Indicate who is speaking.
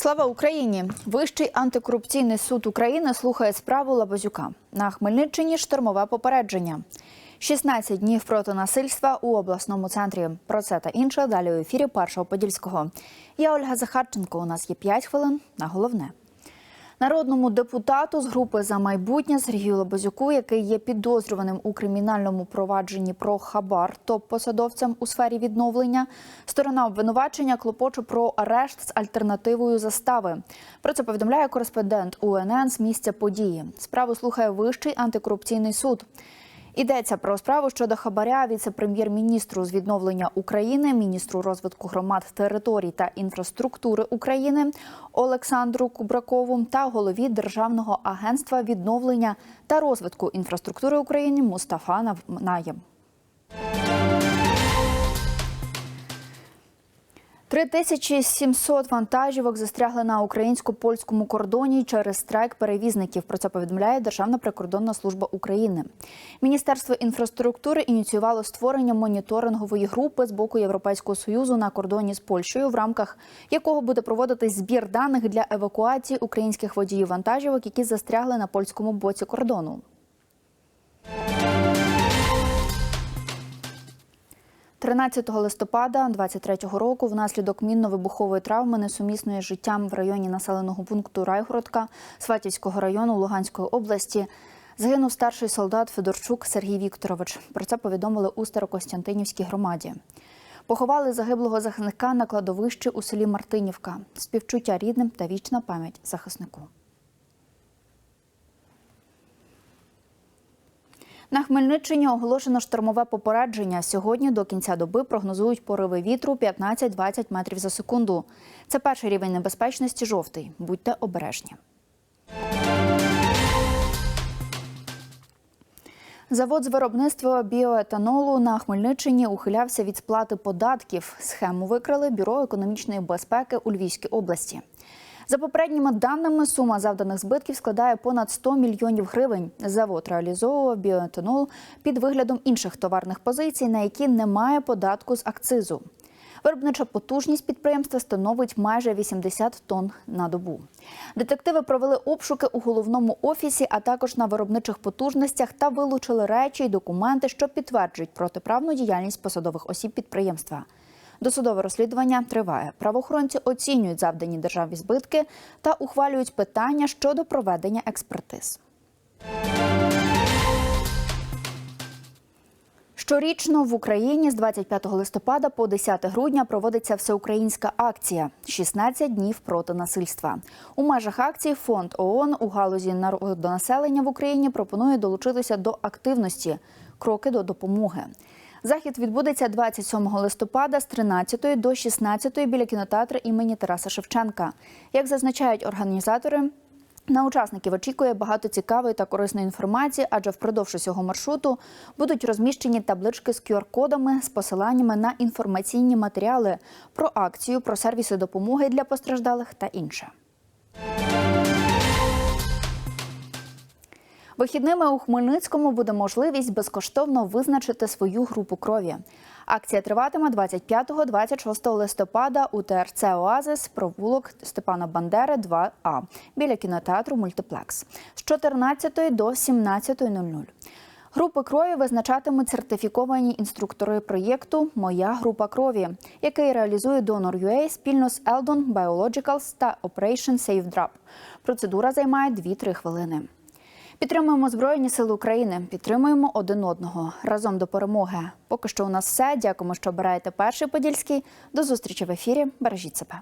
Speaker 1: Слава Україні! Вищий антикорупційний суд України слухає справу Лабазюка. На Хмельниччині штормове попередження. 16 днів проти насильства у обласному центрі. Про це та інше далі у ефірі Першого Подільського. Я Ольга Захарченко. У нас є 5 хвилин на головне. Народному депутату з групи за майбутнє Сергію Лобозюку, який є підозрюваним у кримінальному провадженні про хабар топ-посадовцям у сфері відновлення, сторона обвинувачення клопоче про арешт з альтернативою застави. Про це повідомляє кореспондент УНН з місця події. Справу слухає Вищий антикорупційний суд. Йдеться про справу щодо хабаря віце-прем'єр-міністру з відновлення України, міністру розвитку громад, територій та інфраструктури України Олександру Кубракову та голові Державного агентства відновлення та розвитку інфраструктури України Мустафа Наєм. 3700 вантажівок застрягли на українсько-польському кордоні через страйк перевізників. Про це повідомляє Державна прикордонна служба України. Міністерство інфраструктури ініціювало створення моніторингової групи з боку Європейського союзу на кордоні з Польщею, в рамках якого буде проводитись збір даних для евакуації українських водіїв вантажівок, які застрягли на польському боці кордону. 13 листопада 23-го року внаслідок мінно-вибухової травми несумісної з життям в районі населеного пункту Райгородка Сватівського району Луганської області загинув старший солдат Федорчук Сергій Вікторович. Про це повідомили у Старокостянтинівській громаді. Поховали загиблого захисника на кладовищі у селі Мартинівка. Співчуття рідним та вічна пам'ять захиснику. На Хмельниччині оголошено штормове попередження. Сьогодні до кінця доби прогнозують пориви вітру 15-20 метрів за секунду. Це перший рівень небезпечності жовтий. Будьте обережні. Завод з виробництва біоетанолу на Хмельниччині ухилявся від сплати податків. Схему викрили Бюро економічної безпеки у Львівській області. За попередніми даними, сума завданих збитків складає понад 100 мільйонів гривень. Завод реалізовував біоетанол під виглядом інших товарних позицій, на які немає податку з акцизу. Виробнича потужність підприємства становить майже 80 тонн на добу. Детективи провели обшуки у головному офісі, а також на виробничих потужностях та вилучили речі й документи, що підтверджують протиправну діяльність посадових осіб підприємства. Досудове розслідування триває. Правоохоронці оцінюють завдані державі збитки та ухвалюють питання щодо проведення експертиз. Щорічно в Україні з 25 листопада по 10 грудня проводиться всеукраїнська акція «16 днів проти насильства. У межах акції фонд ООН у галузі народонаселення в Україні пропонує долучитися до активності кроки до допомоги. Захід відбудеться 27 листопада з 13 до 16 біля кінотеатру імені Тараса Шевченка. Як зазначають організатори, на учасників очікує багато цікавої та корисної інформації, адже впродовж усього маршруту будуть розміщені таблички з QR-кодами з посиланнями на інформаційні матеріали про акцію, про сервіси допомоги для постраждалих та інше. Вихідними у Хмельницькому буде можливість безкоштовно визначити свою групу крові. Акція триватиме 25-26 листопада у ТРЦ Оазис, провулок Степана Бандери, 2А, біля кінотеатру Мультиплекс з 14 до 17.00. Групи крові визначатимуть сертифіковані інструктори проєкту Моя група крові, який реалізує Donor.ua спільно з Eldon Biologicals та Operation Safe Drop. Процедура займає 2-3 хвилини. Підтримуємо Збройні Сили України, підтримуємо один одного разом до перемоги. Поки що у нас все. Дякуємо, що обираєте перший подільський. До зустрічі в ефірі. Бережіть себе.